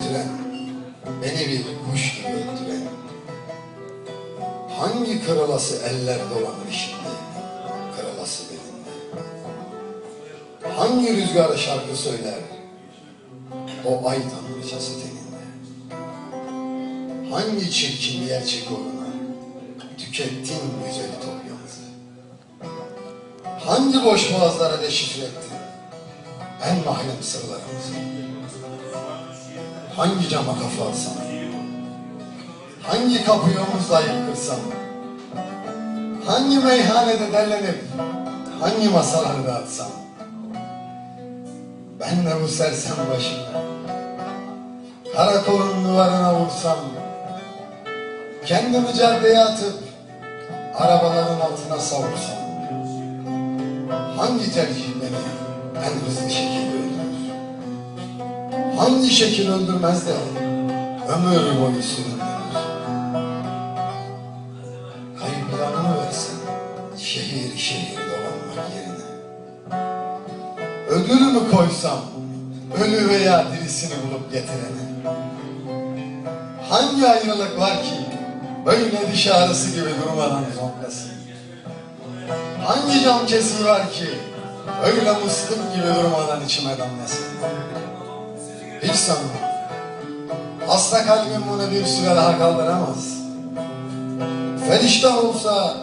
öttüren, beni bir kuş gibi öttüren. Hangi kırılası eller dolanır şimdi, kırılası belinde. Hangi rüzgar şarkı söyler, o ay tanrıçası teninde. Hangi çirkin gerçek uğruna, tükettin güzeli topyamızı. Hangi boş boğazlara deşifre ettin, en mahrem sırlarımızı. Hangi cama kafa alsam, hangi kapıyı omuzlayıp kırsam, hangi meyhanede derlenip, hangi masaları dağıtsam, ben de bu sersem başımda, karakolun duvarına vursam, kendimi caddeye atıp, arabaların altına savursam, hangi tercih en hızlı şekilde öldürür? Hangi şekil öldürmez de ömür boyu süründürür? Kayıplarını versen şehir şehir dolanmak yerine. Ödül mü koysam ölü veya dirisini bulup getirene? Hangi ayrılık var ki böyle diş ağrısı gibi durmadan zonkasın? Hangi cam kesiği var ki öyle musluk gibi durmadan içime damlasın? Hiç sanmam. Hasta kalbim bunu bir süre daha kaldıramaz. Feriştah olsa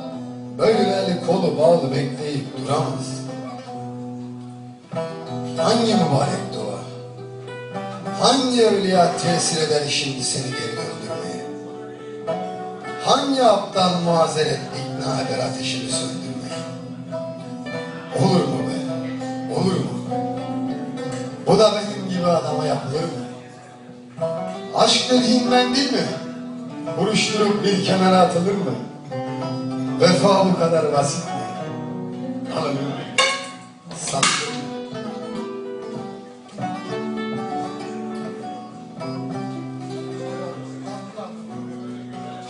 böyle kolu bağlı bekleyip duramaz. Hangi mübarek dua, hangi evliya tesir eder şimdi seni geri döndürmeye? Hangi aptal muazeret ikna eder ateşini söndürmeye? Olur mu yapılır mı? Aşk dediğin mendil mi? Buruşturup bir kenara atılır mı? Vefa bu kadar basit mi? Alın. Sattım.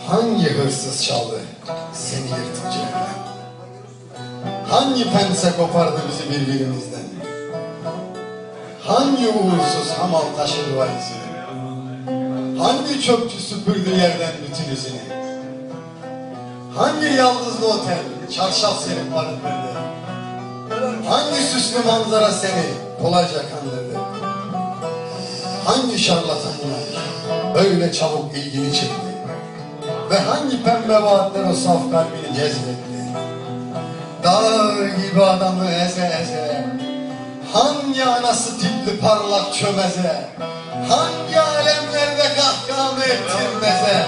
Hangi hırsız çaldı seni yırtıp cehennem? Hangi pense kopardı bizi birbirimizden? Hangi uğursuz hamal taşıdı valizini? Hangi çöpçü süpürdü yerden bütün izini? Hangi yaldızlı otel çarşaf seni barındırdı? Hangi süslü manzara seni kolayca kandırdı? Hangi şarlatanlar böyle çabuk ilgini çekti? Ve hangi pembe vaatler o saf kalbini cezbetti? Dağ gibi adamı eze eze Hangi anası tipli parlak çömeze? Hangi alemlerde kahkahamı ettirmeze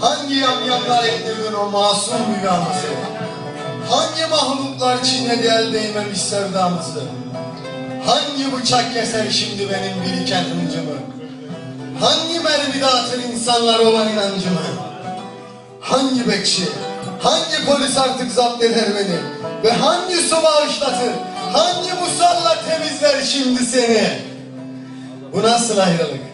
Hangi yamyamlar ettirdin o masum rüyamızı? Hangi mahluklar çiğnedi el değmemiş sevdamızı? Hangi bıçak keser şimdi benim biriken hıncımı? Hangi mermi dağıtır insanlar olan inancımı? Hangi bekçi, hangi polis artık zapt eder beni? Ve hangi su bağışlatır, hangi musalla temizler şimdi seni? Bu nasıl ayrılık?